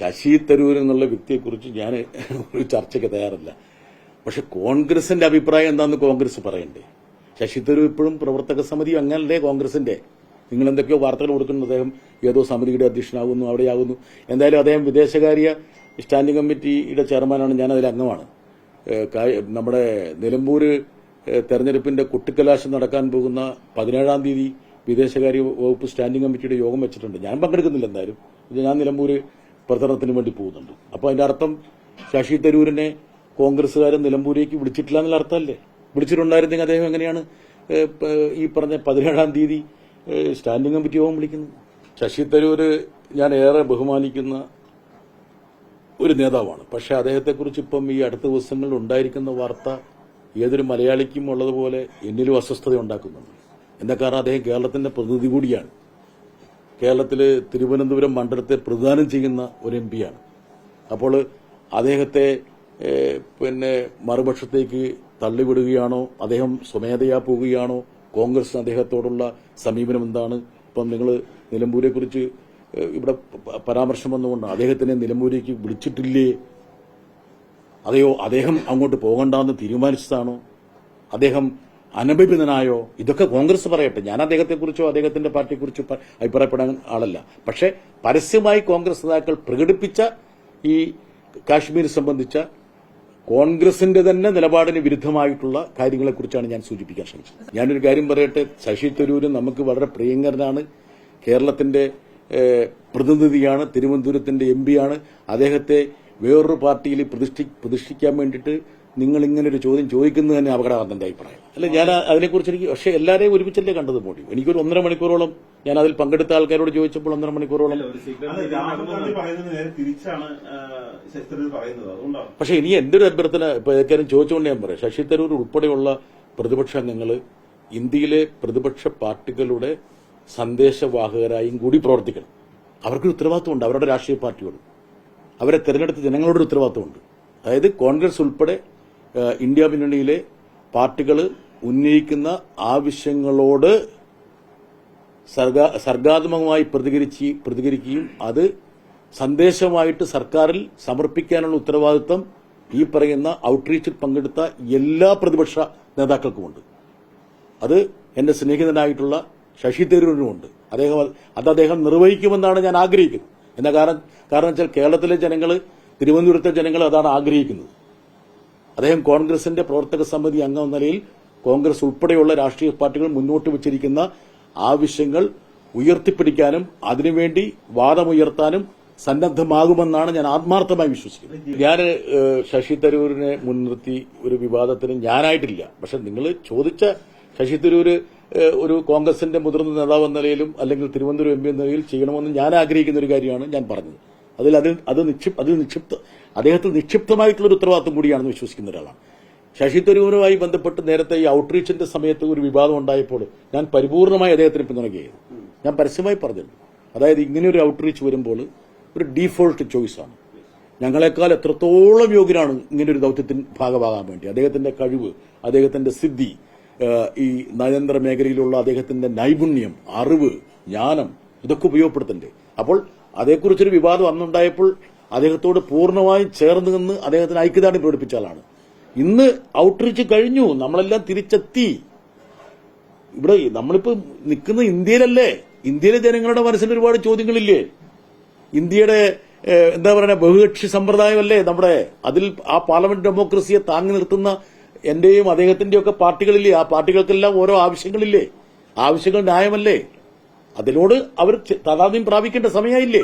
ശശി തരൂർ എന്നുള്ള വ്യക്തിയെക്കുറിച്ച് ഞാൻ ഒരു ചർച്ചയ്ക്ക് തയ്യാറല്ല. പക്ഷെ കോൺഗ്രസിന്റെ അഭിപ്രായം എന്താന്ന് കോൺഗ്രസ് പറയണ്ടേ? ശശി തരൂർ ഇപ്പോഴും പ്രവർത്തക സമിതി അങ്ങനല്ലേ കോൺഗ്രസിന്റെ. നിങ്ങൾ എന്തൊക്കെയോ വാർത്തകൾ കൊടുക്കുന്നു അദ്ദേഹം. ഏതോ സമിതിയുടെ അധ്യക്ഷനാകുന്നു അവിടെയാകുന്നു എന്തായാലും അദ്ദേഹം വിദേശകാര്യ സ്റ്റാൻഡിംഗ് കമ്മിറ്റിയുടെ ചെയർമാനാണ്. ഞാൻ അതിൽ അംഗമാണ് നമ്മുടെ നിലമ്പൂർ തെരഞ്ഞെടുപ്പിന്റെ കുട്ടിക്കലാശം നടക്കാൻ പോകുന്ന പതിനേഴാം തീയതി വിദേശകാര്യ വകുപ്പ് സ്റ്റാൻഡിംഗ് കമ്മിറ്റിയുടെ യോഗം വെച്ചിട്ടുണ്ട്. ഞാൻ പങ്കെടുക്കുന്നില്ല എന്തായാലും. ഞാൻ നിലമ്പൂര് പ്രചരണത്തിന് വേണ്ടി പോകുന്നുണ്ട്. അപ്പൊ അതിന്റെ അർത്ഥം ശശി തരൂരിനെ കോൺഗ്രസ്സുകാരൻ നിലമ്പൂരേക്ക് വിളിച്ചിട്ടില്ല എന്നുള്ള അർത്ഥമല്ലേ? വിളിച്ചിട്ടുണ്ടായിരുന്നെങ്കിൽ അദ്ദേഹം എങ്ങനെയാണ് ഈ പറഞ്ഞ പതിനേഴാം തീയതി സ്റ്റാൻഡിംഗ് കമ്മിറ്റി യോഗം വിളിക്കുന്നത്? ശശി തരൂര് ഞാൻ ഏറെ ബഹുമാനിക്കുന്ന ഒരു നേതാവാണ്. പക്ഷെ അദ്ദേഹത്തെക്കുറിച്ച് ഇപ്പം ഈ അടുത്ത ദിവസങ്ങളിൽ ഉണ്ടായിരിക്കുന്ന വാർത്ത ഏതൊരു മലയാളിക്കും ഉള്ളതുപോലെ എന്നിലും അസ്വസ്ഥത ഉണ്ടാക്കുന്നുണ്ട്. എന്താ കാരണം അദ്ദേഹം കേരളത്തിന്റെ പ്രതിനിധി കൂടിയാണ്. കേരളത്തിൽ തിരുവനന്തപുരം മണ്ഡലത്തെ പ്രതിദാനം ചെയ്യുന്ന ഒരു എം പിയാണ് അപ്പോൾ അദ്ദേഹത്തെ പിന്നെ മറുപക്ഷത്തേക്ക് തള്ളിവിടുകയാണോ? അദ്ദേഹം സ്വമേധയാ പോവുകയാണോ? കോൺഗ്രസ് അദ്ദേഹത്തോടുള്ള സമീപനം എന്താണ്? ഇപ്പം നിങ്ങൾ നിലമ്പൂരെ കുറിച്ച് ഇവിടെ പരാമർശം വന്നുകൊണ്ട് അദ്ദേഹത്തിനെ നിലമ്പൂരേക്ക് വിളിച്ചിട്ടില്ലേ? അതെയോ അദ്ദേഹം അങ്ങോട്ട് പോകണ്ടെന്ന് തീരുമാനിച്ചതാണോ? അദ്ദേഹം അനഭിപിതനായോ ഇതൊക്കെ കോൺഗ്രസ് പറയട്ടെ. ഞാൻ അദ്ദേഹത്തെക്കുറിച്ചോ അദ്ദേഹത്തിന്റെ പാർട്ടിയെക്കുറിച്ചോ അഭിപ്രായപ്പെടാൻ ആളല്ല. പക്ഷെ പരസ്യമായി കോൺഗ്രസ് നേതാക്കൾ പ്രകടിപ്പിച്ച ഈ കാശ്മീർ സംബന്ധിച്ച കോൺഗ്രസിന്റെ തന്നെ നിലപാടിന് വിരുദ്ധമായിട്ടുള്ള കാര്യങ്ങളെക്കുറിച്ചാണ് ഞാൻ സൂചിപ്പിക്കാൻ ശ്രമിച്ചത്. ഞാനൊരു കാര്യം പറയട്ടെ. ശശി തരൂര് നമുക്ക് വളരെ പ്രിയങ്കരനാണ്. കേരളത്തിന്റെ പ്രതിനിധിയാണ് തിരുവനന്തപുരത്തിന്റെ എം പിയാണ് അദ്ദേഹത്തെ വേറൊരു പാർട്ടിയിൽ പ്രതിഷ്ഠി പ്രതിഷ്ഠിക്കാൻ വേണ്ടിയിട്ട് നിങ്ങൾ ഇങ്ങനെ ഒരു ചോദ്യം ചോദിക്കുന്നത് തന്നെ അപകടമാണ് എന്റെ അഭിപ്രായം. അല്ല ഞാൻ അതിനെക്കുറിച്ച് എനിക്ക് പക്ഷേ എല്ലാവരെയും ഒരുമിച്ചല്ലേ കണ്ടത് മോഡി? എനിക്കൊരു ഒന്നര മണിക്കൂറോളം ഞാൻ അതിൽ പങ്കെടുത്ത ആൾക്കാരോട് ചോദിച്ചപ്പോൾ ഒന്നര മണിക്കൂറോളം പക്ഷെ ഇനി എന്റെ ഒരു അഭ്യർത്ഥന ഇപ്പൊ ഏക്കാരും ചോദിച്ചുകൊണ്ട് ഞാൻ പറയാം. ശശി തരൂർ ഉൾപ്പെടെയുള്ള പ്രതിപക്ഷ അംഗങ്ങൾ ഇന്ത്യയിലെ പ്രതിപക്ഷ പാർട്ടികളുടെ സന്ദേശവാഹകരായും കൂടി പ്രവർത്തിക്കണം. അവർക്കൊരു ഉത്തരവാദിത്വമുണ്ട്. അവരുടെ രാഷ്ട്രീയ പാർട്ടിയോട്. അവരെ തെരഞ്ഞെടുത്ത ജനങ്ങളോടൊരു ഉത്തരവാദിത്വമുണ്ട്. അതായത് കോൺഗ്രസ് ഉൾപ്പെടെ ഇന്ത്യ മുന്നണിയിലെ പാർട്ടികൾ ഉന്നയിക്കുന്ന ആവശ്യങ്ങളോട് സർഗാ- സർഗാത്മകമായി പ്രതികരിച്ച് പ്രതികരിക്കുകയും അത് സന്ദേശമായിട്ട് സർക്കാരിൽ സമർപ്പിക്കാനുള്ള ഉത്തരവാദിത്വം ഈ പറയുന്ന ഔട്ട്റീച്ചിൽ പങ്കെടുത്ത എല്ലാ പ്രതിപക്ഷ നേതാക്കൾക്കുമുണ്ട്. അത് എന്റെ സ്നേഹിതനായിട്ടുള്ള ശശി തരൂരിനുമുണ്ട്. അദ്ദേഹം അത് അദ്ദേഹം നിർവഹിക്കുമെന്നാണ് ഞാൻ ആഗ്രഹിക്കുന്നത്. എന്ന കാരണം കാരണം വെച്ചാൽ കേരളത്തിലെ ജനങ്ങൾ തിരുവനന്തപുരത്തെ ജനങ്ങൾ അതാണ് ആഗ്രഹിക്കുന്നത്. അദ്ദേഹം കോൺഗ്രസിന്റെ പ്രവർത്തക സമിതി അംഗം എന്ന നിലയിൽ കോൺഗ്രസ് ഉൾപ്പെടെയുള്ള രാഷ്ട്രീയ പാർട്ടികൾ മുന്നോട്ട് വച്ചിരിക്കുന്ന ആവശ്യങ്ങൾ ഉയർത്തിപ്പിടിക്കാനും അതിനുവേണ്ടി വാദമുയർത്താനും സന്നദ്ധമാകുമെന്നാണ് ഞാൻ ആത്മാർത്ഥമായി വിശ്വസിക്കുന്നത്. ഞാൻ ശശി തരൂരിനെ മുൻനിർത്തി ഒരു വിവാദത്തിന് ഞാനായിട്ടില്ല. പക്ഷെ നിങ്ങൾ ചോദിച്ച ശശി തരൂര് ഒരു കോൺഗ്രസിന്റെ മുതിർന്ന നേതാവ് എന്ന നിലയിലും അല്ലെങ്കിൽ തിരുവനന്തപുരം എം പി എന്ന നിലയിൽ ചെയ്യണമെന്ന് ഞാൻ ആഗ്രഹിക്കുന്ന ഒരു കാര്യമാണ് ഞാൻ പറഞ്ഞത്. അതിൽ അതിൽ അത് നിക്ഷിപ് അതിൽ നിക്ഷിപ്ത അദ്ദേഹത്തിൽ നിക്ഷിപ്തമായിട്ടുള്ള ഒരു ഉത്തരവാദിത്വം കൂടിയാണെന്ന് വിശ്വസിക്കുന്ന ഒരാളാണ്. ശശി തരൂരുമായി ബന്ധപ്പെട്ട് നേരത്തെ ഈ ഔട്ട്റീച്ചിന്റെ സമയത്ത് ഒരു വിവാദം ഉണ്ടായപ്പോൾ ഞാൻ പരിപൂർണമായി അദ്ദേഹത്തിന് പിന്തുണയ്ക്കുകയായിരുന്നു. ഞാൻ പരസ്യമായി പറഞ്ഞു അതായത് ഇങ്ങനെ ഒരു ഔട്ട്റീച്ച് വരുമ്പോൾ ഒരു ഡീഫോൾട്ട് ചോയ്സാണ് ഞങ്ങളെക്കാൾ എത്രത്തോളം യോഗ്യനാണ് ഒരു ദൗത്യത്തിന് ഭാഗമാകാൻ വേണ്ടി. അദ്ദേഹത്തിന്റെ കഴിവ് അദ്ദേഹത്തിന്റെ സിദ്ധി ഈ നയതന്ത്ര മേഖലയിലുള്ള അദ്ദേഹത്തിന്റെ നൈപുണ്യം അറിവ് ജ്ഞാനം ഇതൊക്കെ ഉപയോഗപ്പെടുത്തണ്ടേ. അപ്പോൾ അതേക്കുറിച്ചൊരു വിവാദം അന്നുണ്ടായപ്പോൾ അദ്ദേഹത്തോട് പൂർണമായും ചേർന്ന് നിന്ന് അദ്ദേഹത്തിന് ഐക്യദാർഢ്യം പ്രകടിപ്പിച്ച ആളാണ്. ഇന്ന് ഔട്ട്റീച്ച് കഴിഞ്ഞു. നമ്മളെല്ലാം തിരിച്ചെത്തി. ഇവിടെ നമ്മളിപ്പോ നിൽക്കുന്ന ഇന്ത്യയിലല്ലേ? ഇന്ത്യയിലെ ജനങ്ങളുടെ മനസ്സിൽ ഒരുപാട് ചോദ്യങ്ങളില്ലേ? ഇന്ത്യയുടെ എന്താ പറയുക ബഹുകക്ഷി സമ്പ്രദായമല്ലേ നമ്മുടെ? അതിൽ ആ പാർലമെന്റ് ഡെമോക്രസിയെ താങ്ങി നിർത്തുന്ന എന്റെയും അദ്ദേഹത്തിന്റെയും ഒക്കെ പാർട്ടികളില്ലേ? ആ പാർട്ടികൾക്കെല്ലാം ഓരോ ആവശ്യങ്ങളില്ലേ? ആവശ്യങ്ങൾ ന്യായമല്ലേ? അതിനോട് അവർ താതാത്മ്യം പ്രാപിക്കേണ്ട സമയമായില്ലേ?